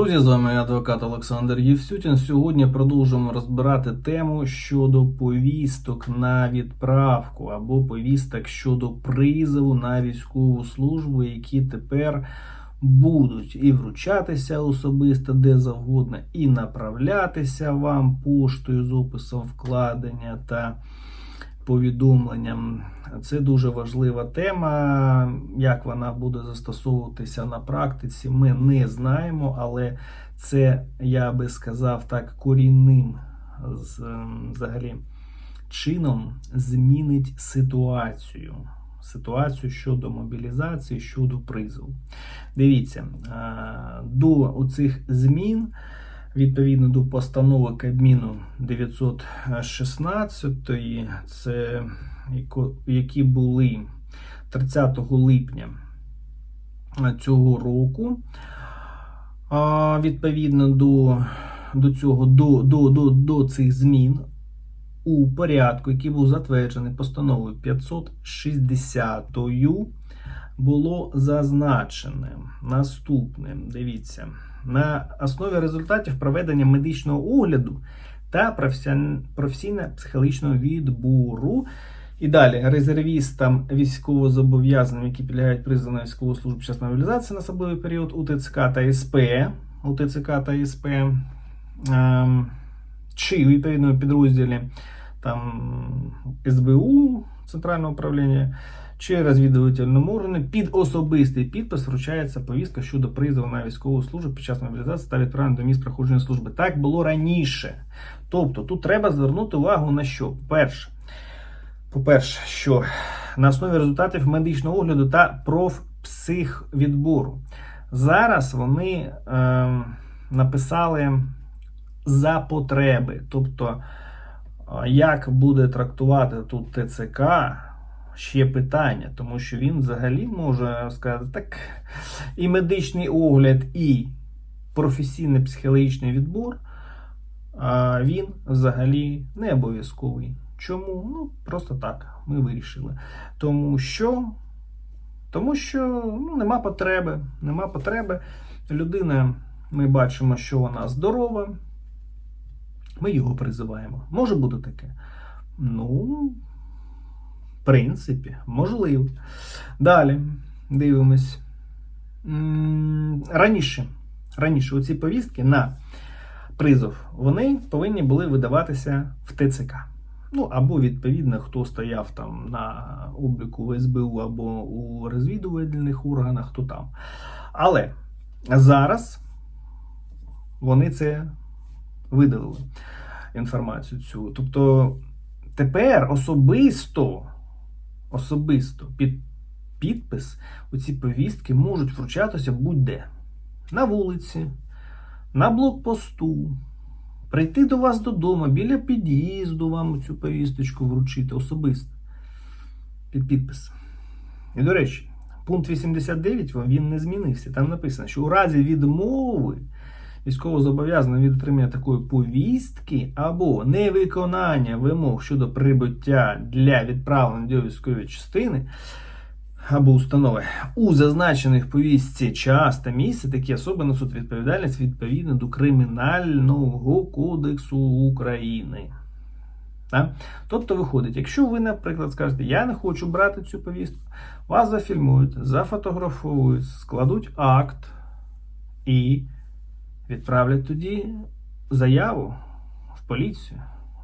Друзі, з вами адвокат Олександр Євсютін. Сьогодні продовжуємо розбирати тему щодо повісток на відправку або повісток щодо призову на військову службу, які тепер будуть і вручатися особисто де завгодно, і направлятися вам поштою з описом вкладення та повідомленням. Це дуже важлива тема. Як вона буде застосовуватися на практиці, ми не знаємо, але це, я би сказав так, корінним взагалі чином змінить ситуацію. Ситуацію щодо мобілізації, щодо призову. Дивіться, е, до оцих змін відповідно до постанови Кабміну 916, це які були 30 липня цього року. Відповідно до, до цього, до, до, до, до цих змін у порядку, який був затверджений постановою 560 було зазначене наступне. Дивіться, на основі результатів проведення медичного огляду та професійно-психологічного відбору. І далі резервістам військовозобов'язаним, які підлягають призову на військову службу час мобілізації на особливий період у ТЦК та СП, у ТЦК та СП, ем, чи у підрозділі там СБУ, Центрального управління, чи розвідувальному органі під особистий підпис вручається повістка щодо призову на військову службу під час мобілізації та відправлення до місць проходження служби. Так було раніше. Тобто тут треба звернути увагу на що? Перше, по-перше, що на основі результатів медичного огляду та профпсихвідбору. Зараз вони е, написали за потреби. Тобто, як буде трактувати тут ТЦК, ще питання, тому що він взагалі може сказати, так, і медичний огляд, і професійний психологічний відбор, він взагалі не обов'язковий. Чому? Ну, просто так, ми вирішили. Тому що, тому що ну, нема потреби. Нема потреби. Людина, ми бачимо, що вона здорова. Ми його призиваємо. Може бути таке? Ну, принципі, можливо. Далі дивимось. Раніше, раніше оці повістки на призов вони повинні були видаватися в ТЦК. Ну, або, відповідно, хто стояв там на обліку в СБУ або у розвідувальних органах, хто там. Але зараз вони це видалили інформацію цю. Тобто тепер особисто, особисто під підпис у ці повістки можуть вручатися будь-де. На вулиці, на блокпосту, прийти до вас додому, біля під'їзду вам цю повісточку вручити особисто під підпис. І, до речі, пункт 89 він не змінився. Там написано, що у разі відмови військовозобов'язаного від отримання такої повістки або невиконання вимог щодо прибуття для відправлення до військової частини або установи у зазначених повістці час та місце такі особи несуть відповідальність відповідно до Кримінального кодексу України. Так? Тобто виходить, якщо ви, наприклад, скажете, я не хочу брати цю повістку, вас зафільмують, зафотографують, складуть акт і відправлять тоді заяву в поліцію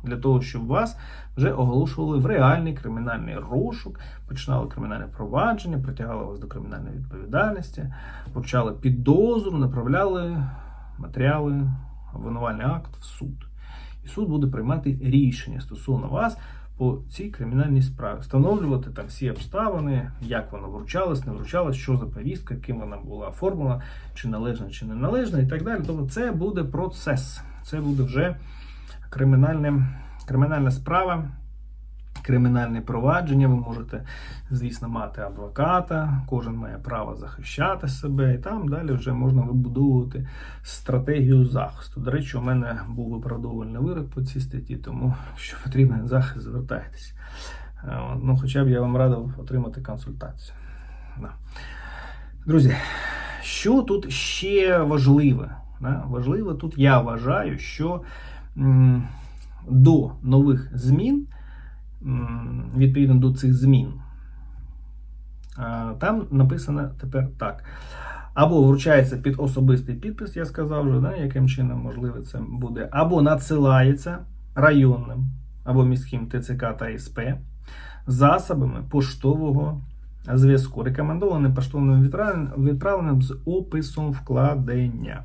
для того, щоб вас вже оголошували в реальний кримінальний розшук, починали кримінальне провадження, притягали вас до кримінальної відповідальності, вручали підозру, направляли матеріали, обвинувальний акт в суд. І суд буде приймати рішення стосовно вас по цій кримінальній справі, встановлювати там всі обставини, як вона вручалась, не вручалась, що за повістка, ким вона була оформлена, чи належна, чи не належна, і так далі. Тобто це буде процес, це буде вже кримінальне, кримінальна справа. Кримінальне провадження, ви можете, звісно, мати адвоката, кожен має право захищати себе, і там далі вже можна вибудовувати стратегію захисту. До речі, у мене був виправдовувальний вирок по цій статті, тому якщо потрібен захист, звертайтеся. Е, Ну, хоча б я вам радив отримати консультацію. Да. Друзі, що тут ще важливе? Да? Важливо тут, я вважаю, що до нових змін, відповідно до цих змін, там написано тепер так. Або вручається під особистий підпис, я сказав вже, да, яким чином можливо це буде, або надсилається районним або міським ТЦК та СП засобами поштового зв'язку, рекомендованим поштовим відправленням, з описом вкладення.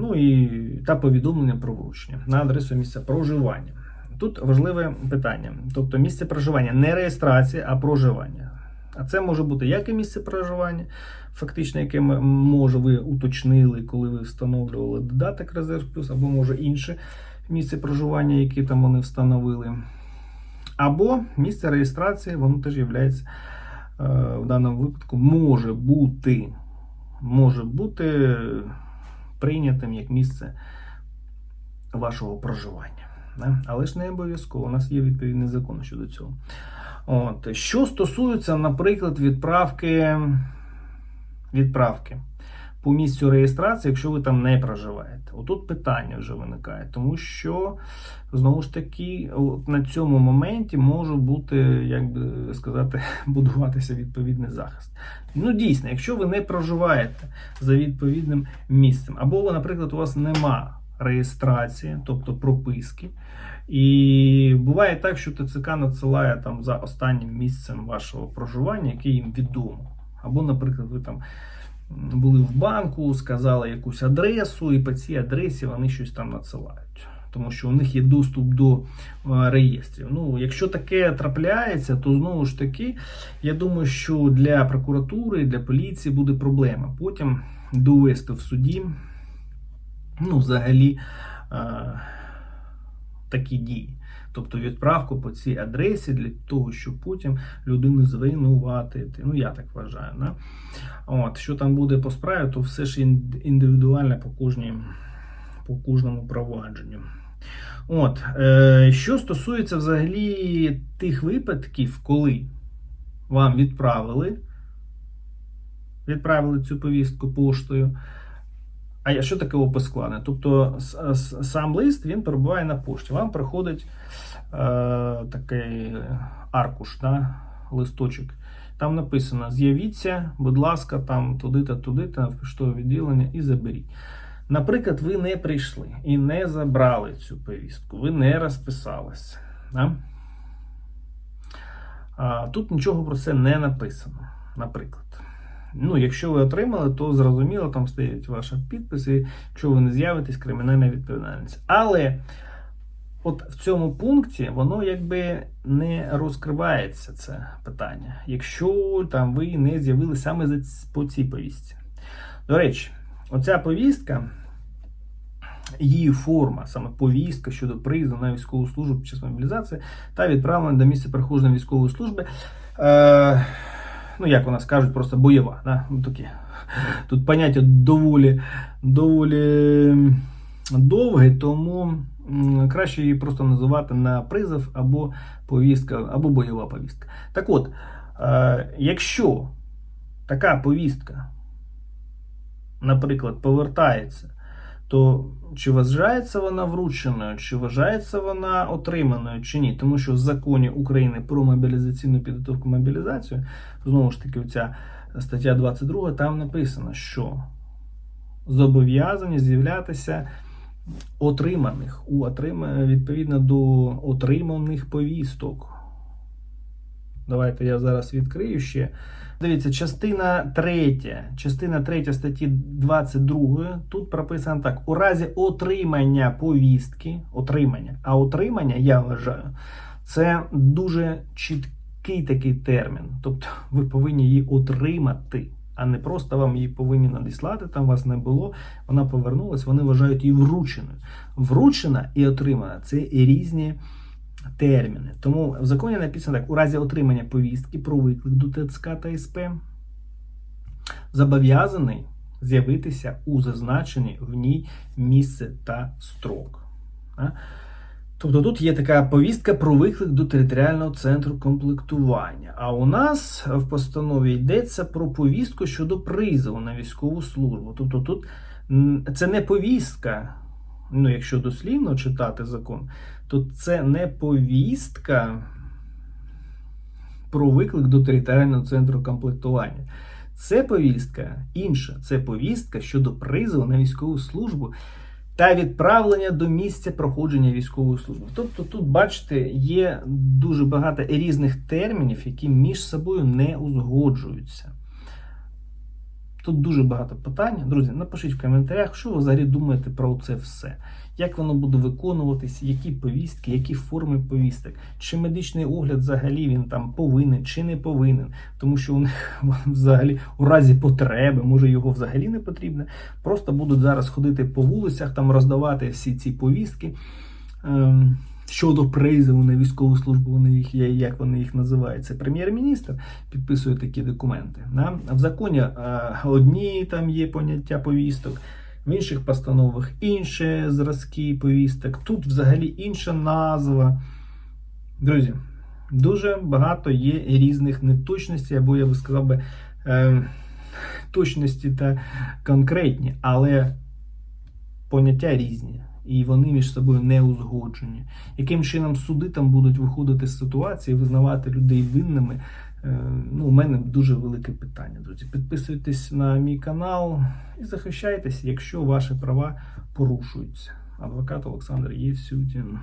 Ну і та повідомлення про вручення на адресу місця проживання. Тут важливе питання: тобто місце проживання не реєстрація, а проживання. А це може бути як і місце проживання, фактично, яке може ви уточнили, коли ви встановлювали додаток Резерв Плюс, або може інше місце проживання, яке там вони встановили. Або місце реєстрації, воно теж є в даному випадку може бути, може бути прийнятим як місце вашого проживання. Але ж не обов'язково. У нас є відповідний закон щодо цього. От. Що стосується, наприклад, відправки, відправки по місцю реєстрації, якщо ви там не проживаєте. Отут питання вже виникає, тому що знову ж таки на цьому моменті може бути, як би сказати, будуватися відповідний захист. Ну, дійсно, якщо ви не проживаєте за відповідним місцем, або, наприклад, у вас нема реєстрації, тобто прописки. І буває так, що ТЦК надсилає там за останнім місцем вашого проживання, яке їм відомо. Або, наприклад, ви там були в банку, сказали якусь адресу, і по цій адресі вони щось там надсилають. Тому що у них є доступ до е, реєстрів. Ну, якщо таке трапляється, то знову ж таки, я думаю, що для прокуратури, для поліції буде проблема. Потім довести в суді, ну, взагалі, е, такі дії. Тобто відправку по цій адресі для того, щоб потім людину звинуватити. Ну, я так вважаю. Да? От, що там буде по справі, то все ж індивідуально по, кожній, по кожному провадженню. От, е, що стосується взагалі тих випадків, коли вам відправили, відправили цю повістку поштою. А що таке опис складне? Тобто сам лист він перебуває на пошті. Вам приходить е, такий аркуш, да, листочок. Там написано: з'явіться, будь ласка, там туди-то, туди-то, в поштове відділення і заберіть. Наприклад, ви не прийшли і не забрали цю повістку, ви не розписалися. Да? Тут нічого про це не написано, наприклад. Ну, якщо ви отримали, то зрозуміло, там стоять ваші підписи, якщо ви не з'явитесь, кримінальна відповідальність. Але от в цьому пункті воно якби не розкривається це питання, якщо там ви не з'явилися саме по цій повістці. До речі, оця повістка, її форма, саме повістка щодо призову на військову службу під час мобілізації та відправлення до місця проходження військової служби. Е, ну, як у нас кажуть, просто бойова. Да? Ну, такі. Тут поняття доволі, доволі довге, тому краще її просто називати на призов або повістка, або бойова повістка. Так от, е, якщо така повістка, наприклад, повертається, то чи вважається вона врученою, чи вважається вона отриманою, чи ні? Тому що в законі України про мобілізаційну підготовку мобілізацію, знову ж таки, ця стаття 22, там написано, що зобов'язані з'являтися отриманих у відповідно до отриманих повісток. Давайте я зараз відкрию ще. Дивіться, частина 3, частина 3 статті 22, тут прописано так: у разі отримання повістки, отримання, а отримання, я вважаю, це дуже чіткий такий термін. Тобто ви повинні її отримати, а не просто вам її повинні надіслати, там вас не було, вона повернулась, вони вважають її врученою. Вручена і отримана це різні терміни. Тому в законі написано так: у разі отримання повістки про виклик до ТЦК та СП зобов'язаний з'явитися у зазначенні в ній місце та строк. Тобто тут є така повістка про виклик до територіального центру комплектування. А у нас в постанові йдеться про повістку щодо призову на військову службу. Тобто тут Це не повістка. Ну, якщо дослівно читати закон, то це не повістка про виклик до територіального центру комплектування. Це повістка інша. Це повістка щодо призову на військову службу та відправлення до місця проходження військової служби. Тобто, тут, бачите, є дуже багато різних термінів, які між собою не узгоджуються. Тут дуже багато питань. Друзі, напишіть в коментарях, що ви взагалі думаєте про це все. Як воно буде виконуватись, які повістки, які форми повісток, чи медичний огляд взагалі він там повинен чи не повинен, тому що у них взагалі у разі потреби, може його взагалі не потрібно. Просто будуть зараз ходити по вулицях, там роздавати всі ці повістки. Ем, Щодо призову на військову службу, вони їх є, як вони їх називають, це прем'єр-міністр підписує такі документи. Да? В законі одні там є поняття повісток, в інших постановах інші зразки повісток. Тут взагалі інша назва. Друзі, дуже багато є різних неточностей, або я би сказав би е, точності та конкретні, але поняття різні. І вони між собою не узгоджені. Яким чином суди там будуть виходити з ситуації, визнавати людей винними? Е, Ну, у мене дуже велике питання, друзі. Підписуйтесь на мій канал і захищайтеся, якщо ваші права порушуються. Адвокат Олександр Євсютін.